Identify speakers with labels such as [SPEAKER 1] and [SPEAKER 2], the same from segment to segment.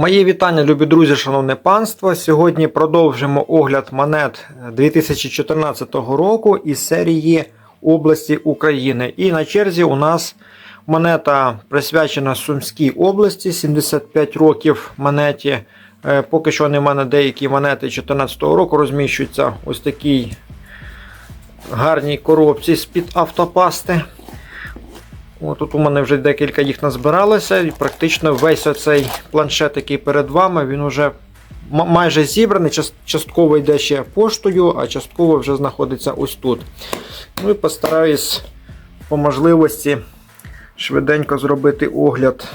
[SPEAKER 1] Мої вітання, любі друзі, шановне панство. Сьогодні продовжимо огляд монет 2014 року із серії області України. І на черзі у нас монета присвячена Сумській області, 75 років монеті. Е, Поки що в мене деякі монети 2014 року розміщуються ось такій гарній коробці з-під автопасти. Тут у мене вже декілька їх назбиралося, і практично весь оцей планшет, який перед вами, він вже м- майже зібраний. Частково йде ще поштою, а частково вже знаходиться ось тут. Ну і постараюсь по можливості швиденько зробити огляд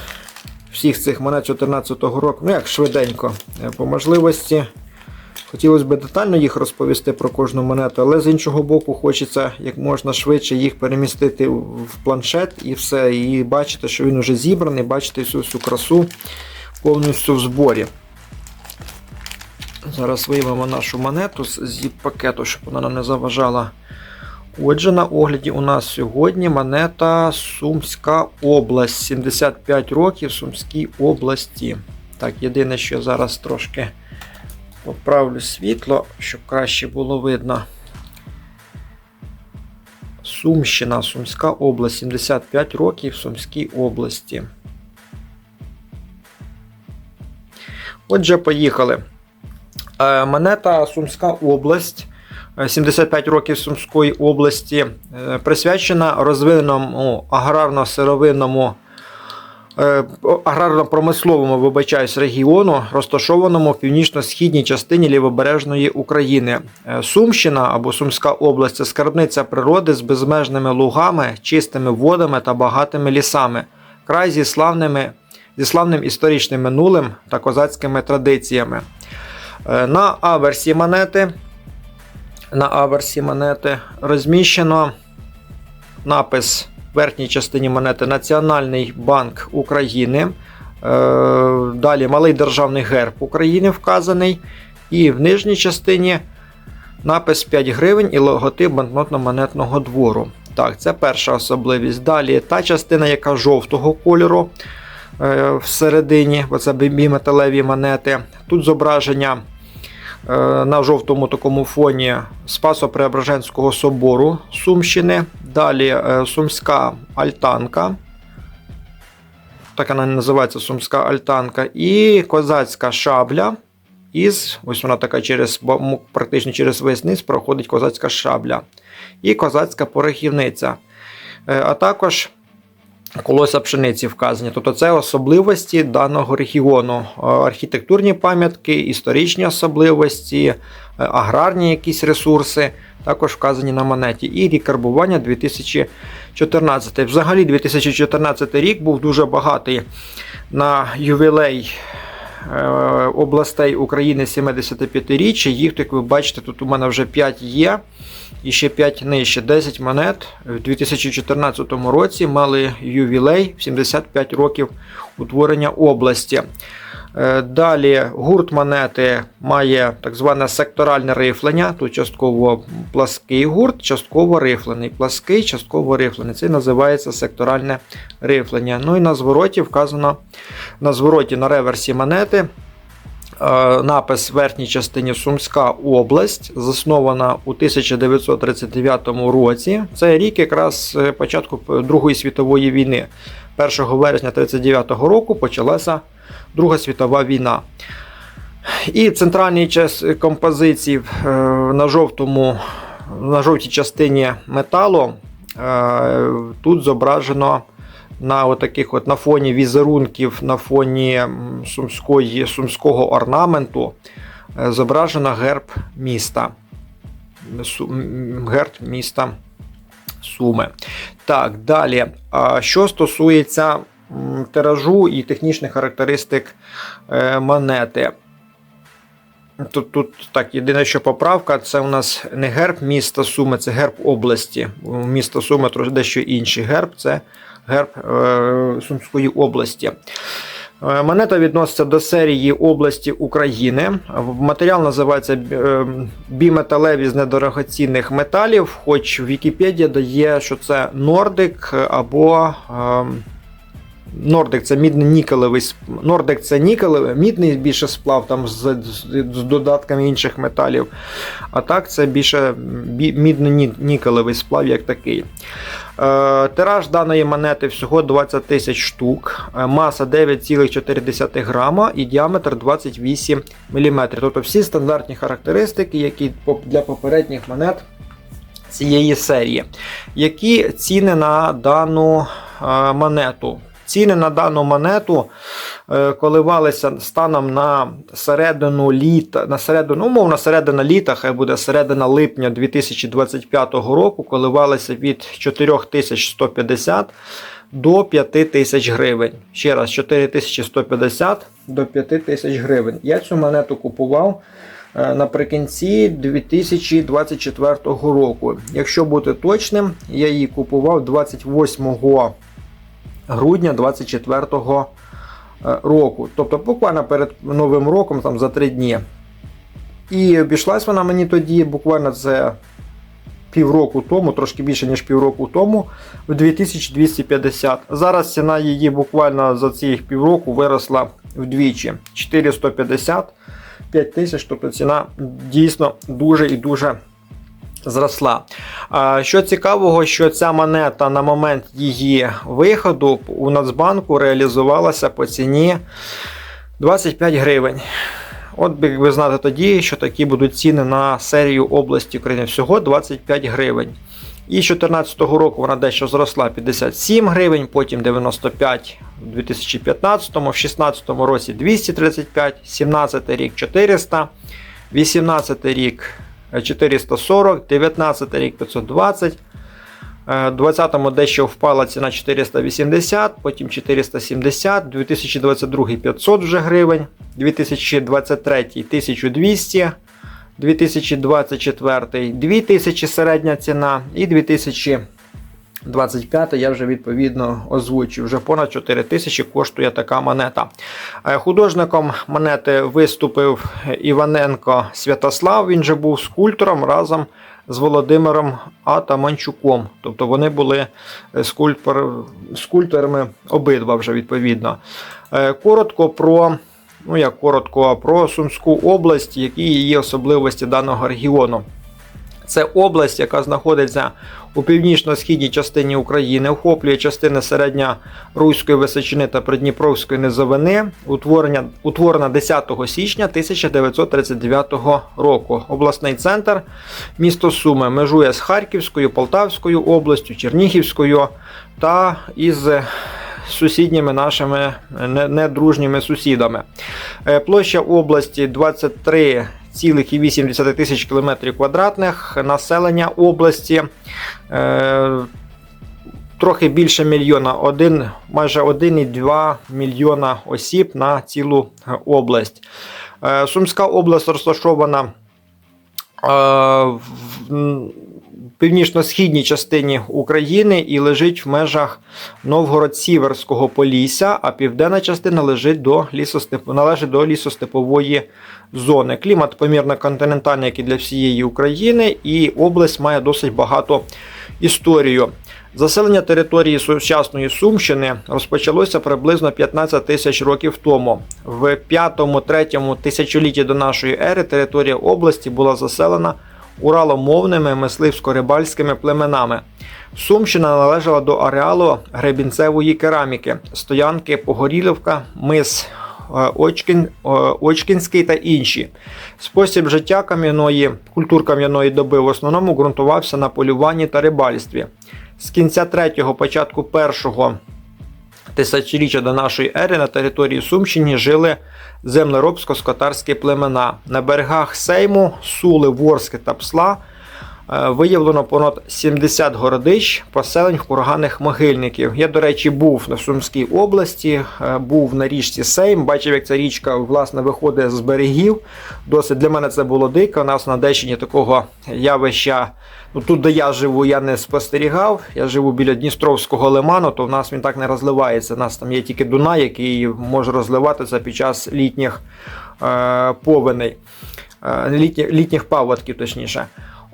[SPEAKER 1] всіх цих монет 2014 року. Ну як швиденько, Е, по можливості. Хотілося б детально їх розповісти про кожну монету, але з іншого боку, хочеться як можна швидше їх перемістити в планшет і все. І бачити, що він вже зібраний, бачити всю всю красу повністю в зборі. Зараз виймемо нашу монету з зіп-пакету, щоб вона нам не заважала. Отже, на огляді у нас сьогодні монета Сумська область. 75 років Сумській області. Так, єдине, що зараз трошки. Поправлю світло, щоб краще було видно. Сумщина, Сумська область, 75 років в Сумській області. Отже, поїхали. Е, Монета Сумська область. е, 75 років Сумської області е, присвячена розвиненому аграрно-сировинному е, аграрно-промисловому вибачаюсь, регіону, розташованому в північно-східній частині лівобережної України. Е, Сумщина або Сумська область це скарбниця природи з безмежними лугами, чистими водами та багатими лісами, край зі славними зі славним історичним минулим та козацькими традиціями. Е, На аверсі монети, на аверсі монети розміщено напис верхній частині монети Національний банк України. Е, Далі малий державний герб України вказаний. І в нижній частині напис 5 гривень і логотип банкнотно-монетного двору. Так, це перша особливість. Далі та частина, яка жовтого кольору е, всередині, оце біметалеві монети. Тут зображення е, на жовтому такому фоні Спасо-Преображенського собору Сумщини. Далі е, Сумська альтанка. Так вона називається Сумська альтанка. І козацька шабля. Із, ось вона така через, практично через весь низ проходить козацька шабля. І козацька порохівниця. Е, А також колося пшениці вказані. Тобто це особливості даного регіону. Е, Архітектурні пам'ятки, історичні особливості, аграрні якісь ресурси також вказані на монеті. І рік карбування 2014. Взагалі 2014 рік був дуже багатий на ювілей е, областей України 75-річчя. Їх, як ви бачите, тут у мене вже 5 є. І ще 5 нижче. 10 монет в 2014 році мали ювілей 75 років утворення області. Е, Далі гурт монети має так зване секторальне рифлення. Тут частково плаский гурт, частково рифлений. Плаский, частково рифлений. Це називається секторальне рифлення. Ну і на звороті вказано на звороті на реверсі монети. е, Напис в верхній частині Сумська область, заснована у 1939 році. Це рік якраз е, початку Другої світової війни. 1 вересня 1939 року почалася Друга світова війна. І центральній час композиції е, на жовтому, на жовтій частині металу е, тут зображено на отаких от на фоні візерунків, на фоні сумської, сумського орнаменту е, зображено герб міста. Герб міста Суми. Так, далі. Що стосується тиражу і технічних характеристик е, монети. Тут, тут так, єдине, що поправка, це у нас не герб міста Суми, це герб області. У міста Суми дещо інший герб, це герб е, Сумської області. Е, Монета відноситься до серії області України. Матеріал називається біметалеві з недорогоцінних металів, хоч Вікіпедія дає, що це Нордик або е, Нордик це мідно-нікелевий Нордик це нікелевий, мідний більше сплав там з, з, додатками інших металів. А так це більше бі- мідно-нікелевий сплав як такий. Е, тираж даної монети всього 20 тисяч штук, е, маса 9,4 грама і діаметр 28 мм. Тобто всі стандартні характеристики, які для попередніх монет цієї серії. Які ціни на дану е, монету? Ціни на дану монету е, коливалися станом на середину літа, на середину, умовно, середина літа, хай буде середина липня 2025 року, коливалися від 4150 до 5000 гривень. Ще раз, 4150 до 5000 гривень. Я цю монету купував е, наприкінці 2024 року. Якщо бути точним, я її купував 28 грудня 2024 року. Тобто буквально перед Новим роком, там за 3 дні. І обійшлась вона мені тоді, буквально це півроку тому, трошки більше, ніж півроку тому, в 2250. Зараз ціна її буквально за ці півроку виросла вдвічі. 4150, 5000, тобто ціна дійсно дуже і дуже зросла. Що цікавого, що ця монета на момент її виходу у Нацбанку реалізувалася по ціні 25 гривень. От би ви знати тоді, що такі будуть ціни на серію області України. Всього 25 гривень. І з 2014 року вона дещо зросла 57 гривень, потім 95 у 2015, в 2016 році 235, 17 рік 400, 18 рік 440, 19 рік 520. У 20-му дещо впала ціна 480, потім 470, 2022 500 вже гривень, 2023 1200, 2024 2000 середня ціна і 2025 я вже відповідно озвучив. Вже понад 4 тисячі коштує така монета. Е, Художником монети виступив Іваненко Святослав. Він же був скульптором разом з Володимиром Атаманчуком. Тобто вони були е, скульптор, скульпторами обидва вже відповідно. Е, Коротко про. Ну, як коротко про Сумську область, які її особливості даного регіону. Це область, яка знаходиться у північно-східній частині України, охоплює частини середньоруської Височини та Придніпровської низовини, утворена 10 січня 1939 року. Обласний центр місто Суми межує з Харківською, Полтавською областю, Чернігівською та із сусідніми нашими недружніми сусідами. Е, Площа області 23,8 тисяч кілометрів квадратних. Населення області е, трохи більше мільйона, один, майже 1,2 мільйона осіб на цілу область. Е, Сумська область розташована е, північно-східній частині України і лежить в межах Новгород-Сіверського Полісся, а південна частина лежить до лісостеп... належить до лісостепової зони. Клімат помірно континентальний, як і для всієї України, і область має досить багато історію. Заселення території сучасної Сумщини розпочалося приблизно 15 тисяч років тому. В 5-3 тисячолітті до нашої ери територія області була заселена ураломовними мисливсько-рибальськими племенами. Сумщина належала до ареалу гребінцевої кераміки, стоянки Погорілівка, мис е, Очкін, е, Очкінський та інші. Спосіб життя кам'яної, культур кам'яної доби в основному ґрунтувався на полюванні та рибальстві. З кінця 3-го, початку 1-го тисячоліття до нашої ери на території Сумщини жили землеробсько-скотарські племена. На берегах Сейму, Сули, Ворски та Псла виявлено понад 70 городищ, поселень курганних могильників. Я, до речі, був на Сумській області, е, був на річці Сейм, бачив, як ця річка власне виходить з берегів. Досить для мене це було дико. У нас на Дещині такого явища. Ну, тут, де я живу, я не спостерігав. Я живу біля Дністровського лиману, то в нас він так не розливається. У нас там є тільки Дунай, який може розливатися під час літніх е, повеней, е, літніх, літніх паводків, точніше.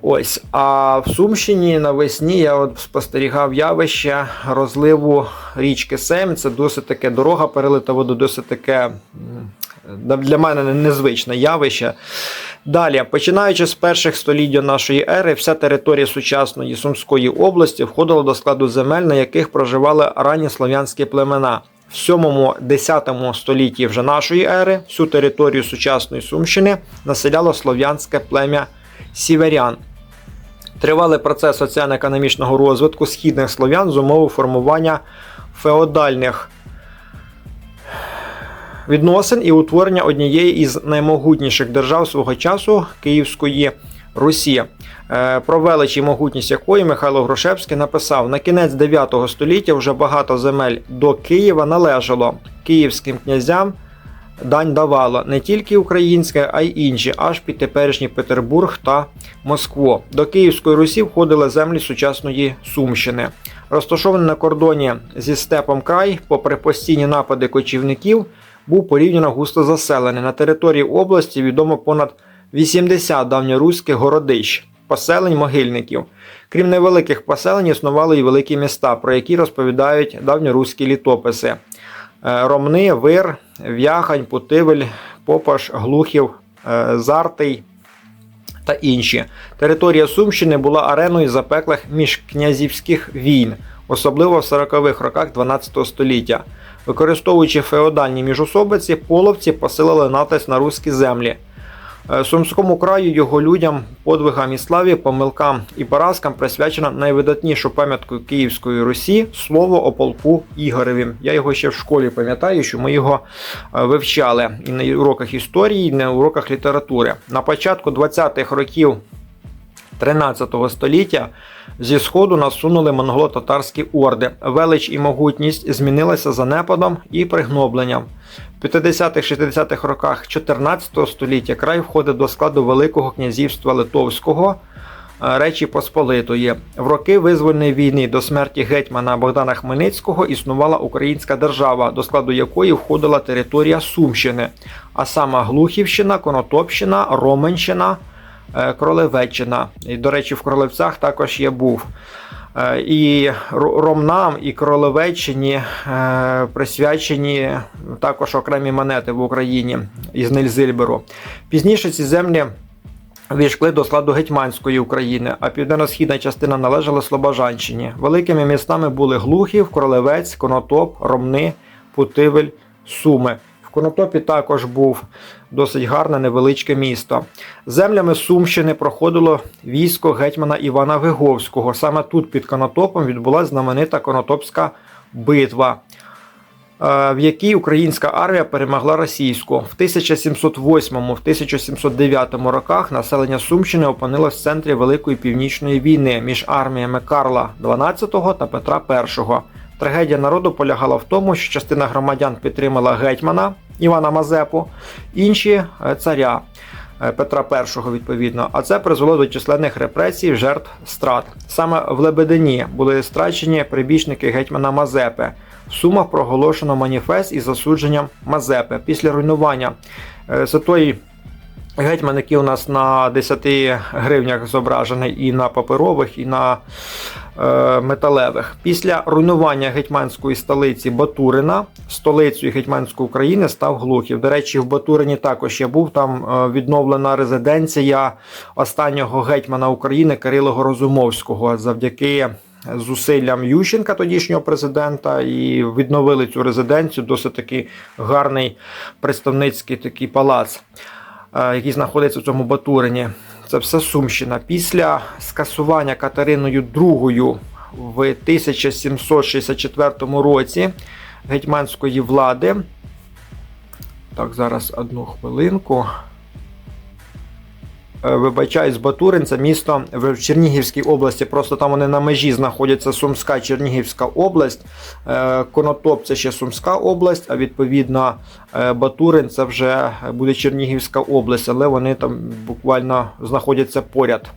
[SPEAKER 1] Ось, а в Сумщині навесні я от спостерігав явище розливу річки Сейм. Це досить таке дорога перелита воду, досить таке для мене незвичне явище. Далі, починаючи з перших століть до нашої ери, вся територія сучасної Сумської області входила до складу земель, на яких проживали ранні слов'янські племена. В 7-10 столітті вже нашої ери всю територію сучасної Сумщини населяло слов'янське плем'я сіверян. Тривалий процес соціально-економічного розвитку східних слов'ян зумовив формування феодальних відносин і утворення однієї із наймогутніших держав свого часу Київської Русі, Е, про велич і могутність якої Михайло Грушевський написав: на кінець 9 століття вже багато земель до Києва належало київським князям. Дань давало не тільки українське, а й інші, аж під теперішній Петербург та Москву. До Київської Русі входили землі сучасної Сумщини. Розташований на кордоні зі степом край, попри постійні напади кочівників, був порівняно густо заселений. На території області відомо понад 80 давньоруських городищ, поселень могильників. Крім невеликих поселень, існували і великі міста, про які розповідають давньоруські літописи. Е, Ромни, Вир, В'яхань, Путивель, Попаш, Глухів, е, Зартий та інші. Територія Сумщини була ареною запеклих міжкнязівських війн, особливо в 40-х роках 12 століття. Використовуючи феодальні міжособиці, половці посилили натиск на руські землі. Е, Сумському краю його людям, подвигам і славі, помилкам і поразкам присвячено найвидатнішу пам'ятку Київської Русі слово о полку Ігоревім. Я його ще в школі пам'ятаю, що ми його е, вивчали і на уроках історії, і на уроках літератури. На початку 20-х років 13 століття зі сходу насунули монголо-татарські орди. Велич і могутність змінилися занепадом і пригнобленням. В 50-60-х роках 14 століття край входить до складу Великого князівства Литовського. е, Речі Посполитої в роки визвольної війни до смерті гетьмана Богдана Хмельницького існувала українська держава, до складу якої входила територія Сумщини, а саме Глухівщина, Конотопщина, Роменщина, е, Кролевеччина. І, до речі, в Кролевцях також я був. Е, І Ромнам і Кролевеччині е, присвячені також окремі монети в Україні із Нельзильберу. Пізніше ці землі війшли до складу Гетьманської України, а південно-східна частина належала Слобожанщині. Великими містами були Глухів, Кролевець, Конотоп, Ромни, Путивель, Суми. В Конотопі також був досить гарне невеличке місто. Землями Сумщини проходило військо гетьмана Івана Виговського. Саме тут під Конотопом відбулася знаменита Конотопська битва, е, в якій українська армія перемогла російську. В 1708-1709 роках населення Сумщини опинилось в центрі Великої Північної війни між арміями Карла XII та Петра І. Трагедія народу полягала в тому, що частина громадян підтримала гетьмана Івана Мазепу, інші е, царя. е, Петра І, відповідно, а це призвело до численних репресій, жертв страт. Саме в Лебедині були страчені прибічники гетьмана Мазепи. В Сумах проголошено маніфест із засудженням Мазепи. Після руйнування е, це той гетьман, який у нас на 10 гривнях зображений і на паперових, і на е, металевих. Після руйнування гетьманської столиці Батурина, столицею гетьманської України став Глухів. До речі, в Батурині також я був. Там е, відновлена резиденція останнього гетьмана України Кирило Розумовського завдяки. Зусиллям Ющенка, тодішнього президента, і відновили цю резиденцію. Досить такий гарний представницький такий палац, е, який знаходиться в цьому Батурині. Це все Сумщина. Після скасування Катериною II в 1764 році гетьманської влади. Так, зараз одну хвилинку. Е, Вибачаюсь, Батурин це місто в Чернігівській області. Просто там вони на межі знаходяться Сумська Чернігівська область. Е, Конотоп це ще Сумська область, а відповідно е, Батурин це вже буде Чернігівська область, але вони там буквально знаходяться поряд.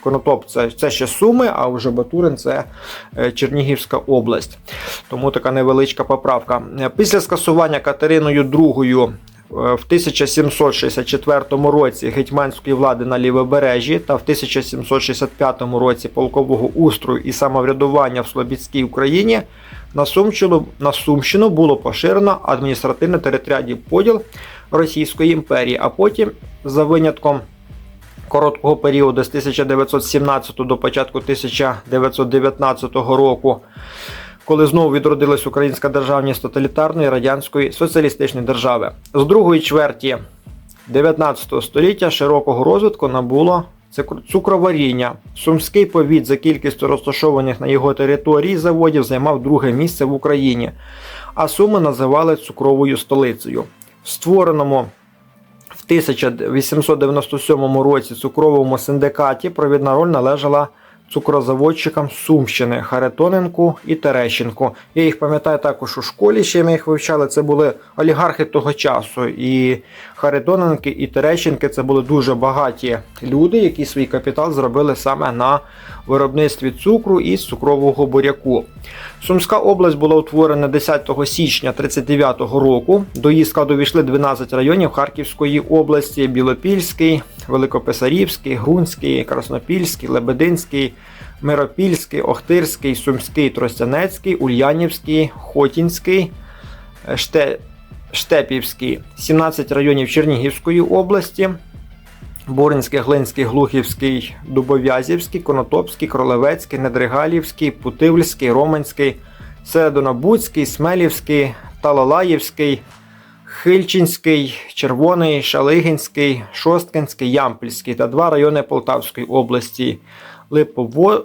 [SPEAKER 1] Конотоп це, це ще Суми, а вже Батурин це Чернігівська область. Тому така невеличка поправка. Після скасування Катериною II в 1764 році гетьманської влади на лівобережжі та в 1765 році полкового устрою і самоврядування в Слобідській Україні на Сумщину, на Сумщину було поширено адміністративно-територіальний поділ Російської імперії, а потім, за винятком короткого періоду з 1917 до початку 1919 року, коли знову відродилась українська державність тоталітарної радянської соціалістичної держави. З другої чверті 19 століття широкого розвитку набуло цукроваріння. Сумський повіт за кількістю розташованих на його території заводів займав друге місце в Україні, а Суми називали цукровою столицею. В створеному в 1897 році цукровому синдикаті провідна роль належала цукрозаводчикам Сумщини Харитоненку і Терещенку. Я їх пам'ятаю також у школі, ще ми їх вивчали. Це були олігархи того часу. І Харитоненки і Терещенки це були дуже багаті люди, які свій капітал зробили саме на виробництві цукру і цукрового буряку. Сумська область була утворена 10 січня 1939 року. До її складу війшли 12 районів Харківської області: Білопільський, Великописарівський, Грунський, Краснопільський, Лебединський, Миропільський, Охтирський, Сумський, Тростянецький, Ульянівський, Хотінський, Ште... Штепівський, 17 районів Чернігівської області. Боринський, Глинський, Глухівський, Дубов'язівський, Конотопський, Кролевецький, Недригалівський, Путивльський, Романський, Середонобудський, Смелівський, Талалаївський, Хильчинський, Червоний, Шалигінський, Шосткинський, Ямпільський та два райони Полтавської області Липово...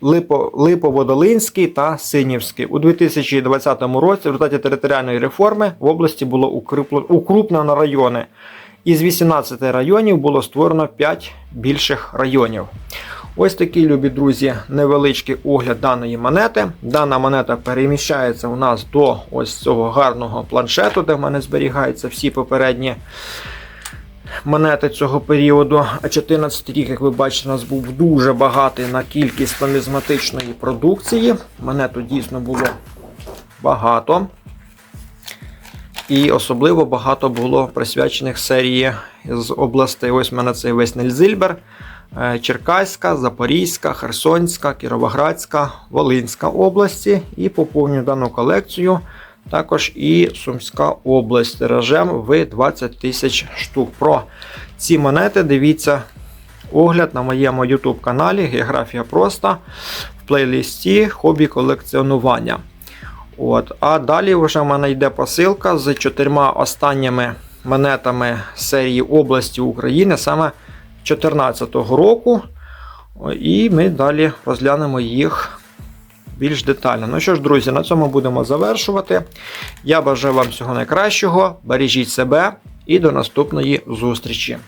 [SPEAKER 1] Липо... Липоводолинський та Синівський. У 2020 році в результаті територіальної реформи в області було укрупнено райони. Із 18 районів було створено 5 більших районів. Ось такий, любі друзі, невеличкий огляд даної монети. Дана монета переміщається у нас до ось цього гарного планшету, де в мене зберігаються всі попередні монети цього періоду. А 14 рік, як ви бачите, у нас був дуже багатий на кількість нумізматичної продукції. Монету дійсно було багато. І особливо багато було присвячених серії з областей. Ось в мене це весь Нельзильбер, Черкаська, Запорізька, Херсонська, Кіровоградська, Волинська області. І поповнюю дану колекцію також і Сумська область тиражем в 20 тисяч штук. Про ці монети дивіться огляд на моєму YouTube каналі Географія Проста в плейлисті Хобі колекціонування. От. А далі вже в мене йде посилка з чотирма останніми монетами серії області України, саме 2014 року. І ми далі розглянемо їх більш детально. Ну що ж, друзі, на цьому будемо завершувати. Я бажаю вам всього найкращого. Бережіть себе і до наступної зустрічі.